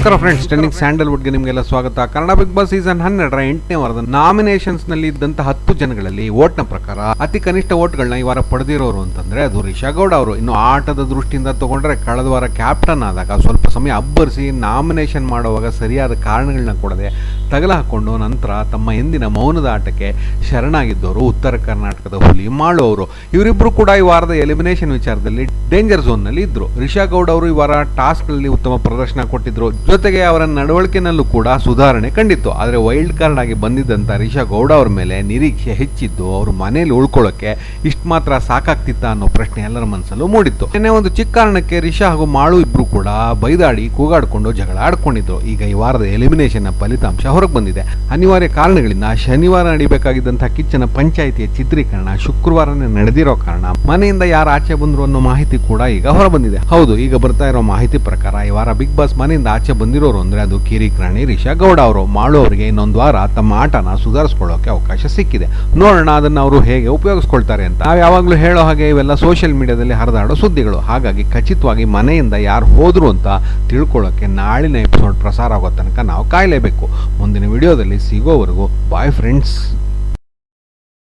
ನಮಸ್ಕಾರ friends trending ಸ್ಯಾಂಡಲ್ವುಡ್ಗೆ ನಿಮಗೆಲ್ಲ ಸ್ವಾಗತ. ಕನ್ನಡ ಬಿಗ್ ಬಾಸ್ ಸೀಸನ್ ಹನ್ನೆರಡರ ಎಂಟನೇ ವಾರದ ನಾಮಿನೇಷನ್ಸ್ನಲ್ಲಿ ಇದ್ದಂತ ಹತ್ತು ಜನಗಳಲ್ಲಿ ವೋಟ್ನ ಪ್ರಕಾರ ಅತಿ ಕನಿಷ್ಠ ಓಟ್ಗಳನ್ನ ಈ ವಾರ ಪಡೆದಿರೋರು ಅಂತಂದ್ರೆ ಅದು ರಿಷಾ ಗೌಡ ಅವರು. ಇನ್ನು ಆಟದ ದೃಷ್ಟಿಯಿಂದ ತಗೊಂಡ್ರೆ ಕಳೆದ ವಾರ ಕ್ಯಾಪ್ಟನ್ ಆದಾಗ ಸ್ವಲ್ಪ ಸಮಯ ಅಬ್ಬರಿಸಿ ನಾಮಿನೇಷನ್ ಮಾಡುವಾಗ ಸರಿಯಾದ ಕಾರಣಗಳನ್ನ ಕೊಡದೆ ತಗಲ ಹಾಕೊಂಡು ನಂತರ ತಮ್ಮ ಎಂದಿನ ಮೌನದ ಆಟಕ್ಕೆ ಶರಣಾಗಿದ್ದವರು ಉತ್ತರ ಕರ್ನಾಟಕದ ಹುಲಿ ಮಾಳು ಅವರು. ಇವರಿಬ್ರು ಕೂಡ ಈ ವಾರದ ಎಲಿಮಿನೇಷನ್ ವಿಚಾರದಲ್ಲಿ ಡೇಂಜರ್ ಝೋನ್ನಲ್ಲಿ ಇದ್ರು. ರಿಷಾ ಗೌಡ ಅವರು ಈ ವಾರ ಟಾಸ್ಕ್ ಉತ್ತಮ ಪ್ರದರ್ಶನ ಕೊಟ್ಟಿದ್ರು. ಜೊತೆಗೆ ಅವರ ನಡವಳಿಕೆನಲ್ಲೂ ಕೂಡ ಸುಧಾರಣೆ ಕಂಡಿತ್ತು. ಆದರೆ ವೈಲ್ಡ್ ಕಾರ್ಡ್ ಆಗಿ ಬಂದಿದ್ದಂಥ ರಿಷಾ ಗೌಡ ಅವರ ಮೇಲೆ ನಿರೀಕ್ಷೆ ಹೆಚ್ಚಿದ್ದು, ಅವರು ಮನೆಯಲ್ಲಿ ಉಳ್ಕೊಳ್ಳೋಕ್ಕೆ ಇಷ್ಟು ಮಾತ್ರ ಸಾಕಾಗ್ತಿತ್ತ ಅನ್ನೋ ಪ್ರಶ್ನೆ ಎಲ್ಲರ ಮನಸ್ಸಲ್ಲೂ ಮೂಡಿತ್ತು. ನಿನ್ನೆ ಒಂದು ಚಿಕ್ಕ ಕಾರಣಕ್ಕೆ ರಿಷಾ ಹಾಗೂ ಮಾಳು ಇಬ್ರು ಕೂಡ ಬೈದಾಡಿ, ಕೂಗಾಡಿಕೊಂಡು ಜಗಳ ಆಡ್ಕೊಂಡಿದ್ರು. ಈಗ ಈ ವಾರದ ಎಲಿಮಿನೇಷನ್ ಫಲಿತಾಂಶ ಹೊರಗೆ ಬಂದಿದೆ. ಅನಿವಾರ್ಯ ಕಾರಣಗಳಿಂದ ಶನಿವಾರ ನಡಿಬೇಕಾಗಿದ್ದಂತಹ ಕಿಚ್ಚನ ಪಂಚಾಯಿತಿಯ ಚಿತ್ರೀಕರಣ ಶುಕ್ರವಾರನೇ ನಡೆದಿರೋ ಕಾರಣ ಮನೆಯಿಂದ ಯಾರು ಆಚೆ ಬಂದ್ರು ಅನ್ನೋ ಮಾಹಿತಿ ಕೂಡ ಈಗ ಹೊರಬಂದಿದೆ. ಹೌದು, ಈಗ ಬರ್ತಾ ಇರೋ ಮಾಹಿತಿ ಪ್ರಕಾರ ಈ ವಾರ ಬಿಗ್ ಬಾಸ್ ಮನೆಯಿಂದ ಆಚೆ ಬಂದಿರೋರು ಅಂದರೆ ಅದು ಕಿರಿಕ್ರಾಣಿ ರಿಷಾ ಗೌಡ ಅವರು. ಮಾಳು ಅವರಿಗೆ ಇನ್ನೊಂದು ವಾರ ತಮ್ಮ ಆಟನ ಸುಧಾರಿಸ್ಕೊಳ್ಳೋಕೆ ಅವಕಾಶ ಸಿಕ್ಕಿದೆ. ನೋಡೋಣ ಅದನ್ನು ಅವರು ಹೇಗೆ ಉಪಯೋಗಿಸ್ಕೊಳ್ತಾರೆ ಅಂತ. ನಾವು ಯಾವಾಗಲೂ ಹೇಳೋ ಹಾಗೆ ಇವೆಲ್ಲ ಸೋಷಿಯಲ್ ಮೀಡಿಯಾದಲ್ಲಿ ಹರಿದಾಡೋ ಸುದ್ದಿಗಳು. ಹಾಗಾಗಿ ಖಚಿತವಾಗಿ ಮನೆಯಿಂದ ಯಾರು ಹೋದ್ರು ಅಂತ ತಿಳ್ಕೊಳ್ಳೋಕ್ಕೆ ನಾಳಿನ ಎಪಿಸೋಡ್ ಪ್ರಸಾರ ಆಗೋ ತನಕ ನಾವು ಕಾಯಲೇಬೇಕು. ಮುಂದಿನ ವಿಡಿಯೋದಲ್ಲಿ ಸಿಗೋವರೆಗೂ ಬಾಯ್ ಫ್ರೆಂಡ್ಸ್